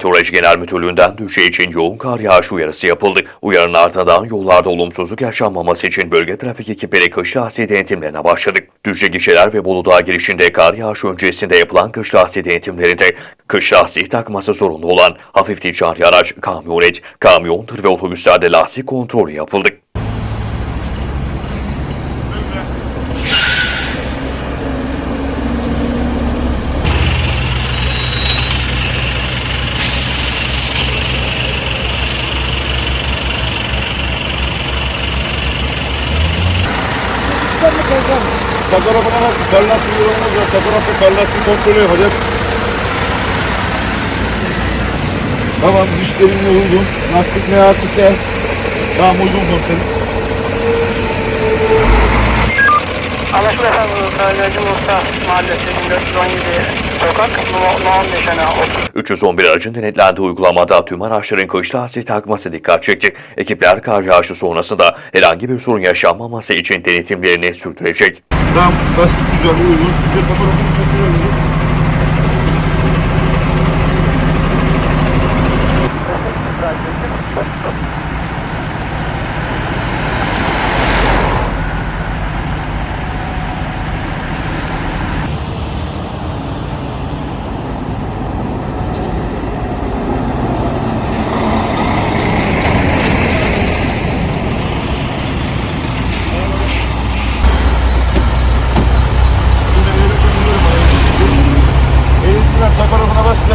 Meteoroloji Genel Müdürlüğü'nden düşe için yoğun kar yağışı uyarısı yapıldı. Uyarının ardından yollarda olumsuzluk yaşanmaması için bölge trafik ekipleri kış lastiği denetimlerine başladı. Düzce gişeler ve Bolu Dağı girişinde kar yağışı öncesinde yapılan kış lastiği denetimlerinde kış lastiği takması zorunlu olan hafif ticari araç, kamyonet, kamyon, tır ve otobüslerde lastik kontrolü yapıldı. Fotoğrafına bak, kar lastiği yorumumuz var. Fotoğrafta kar lastiği kontrolü yapacağız. Tamam, dişlerine uygun. Lastik ne artıysa tamam uygun komiserim. Anlaşıldı efendim. Gayrıcı Musa Mahallesi 1417 Sokak No No 15 ana 30. 311 aracın denetlendiği uygulamada tüm araçların kış lastiği takması dikkat çekti. Ekipler kar yağışı sonrasında herhangi bir sorun yaşanmaması için denetimlerini sürdürecek. Tamam, lastik güzel, uygun. Bir de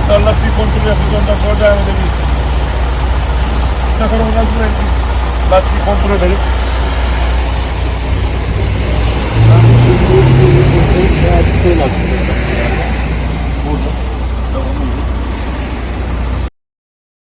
তল্লাশি কন্ট্রোলে দুজনটা সহজে আমাদের চেষ্টা করব না প্লাস্টিক কন্ট্রোলে বেরিয়ে